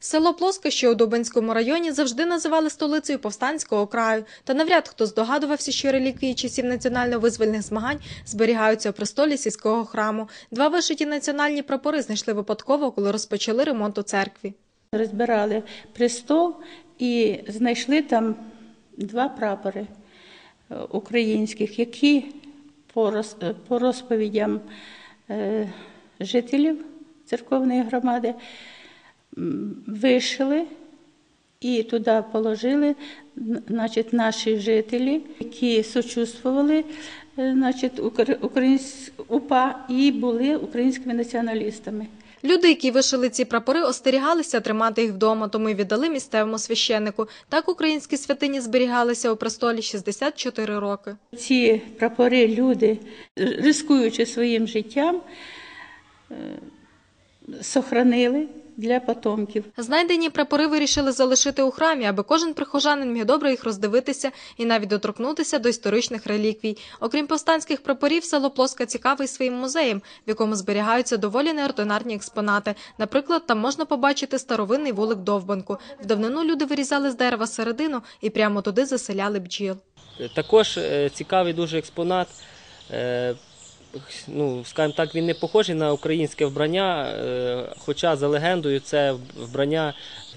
Село Плоске, що у Дубинському районі, завжди називали столицею повстанського краю. Та навряд хто здогадувався, що реліквії часів національно-визвольних змагань зберігаються у престолі сільського храму. Два вишиті національні прапори знайшли випадково, коли розпочали ремонт у церкві. Розбирали престол і знайшли там два прапори е, українських, які по, е, по розповідям е, жителів церковної громади вишили і туди положили значить, наші жителі, які сочувствували е, значить, українсь- УПА і були українськими націоналістами. Люди, які вишили ці прапори, остерігалися тримати їх вдома, тому й віддали місцевому священнику. Так українські святині зберігалися у престолі 64 роки. Ці прапори люди, рискуючи своїм життям, е, сохранили для потомків. Знайдені прапори вирішили залишити у храмі, аби кожен прихожанин міг добре їх роздивитися і навіть доторкнутися до історичних реліквій. Окрім повстанських прапорів, село Плоска цікавий своїм музеєм, в якому зберігаються доволі неординарні експонати. Наприклад, там можна побачити старовинний вулик довбанку. В давнину люди вирізали з дерева середину і прямо туди заселяли бджіл. Також е, цікавий дуже експонат. Ну, скажімо так, він не похожий на українське вбрання, е, хоча за легендою це вбрання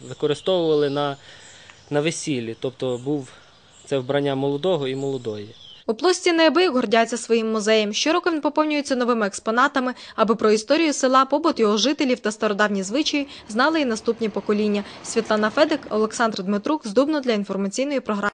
використовували на, на весіллі. Тобто був це вбрання молодого і молодої. У плості неабияк гордяться своїм музеєм. Щороку він поповнюється новими експонатами, аби про історію села, побут його жителів та стародавні звичаї знали і наступні покоління. Світлана Федик, Олександр Дмитрук, Здубно для інформаційної програми.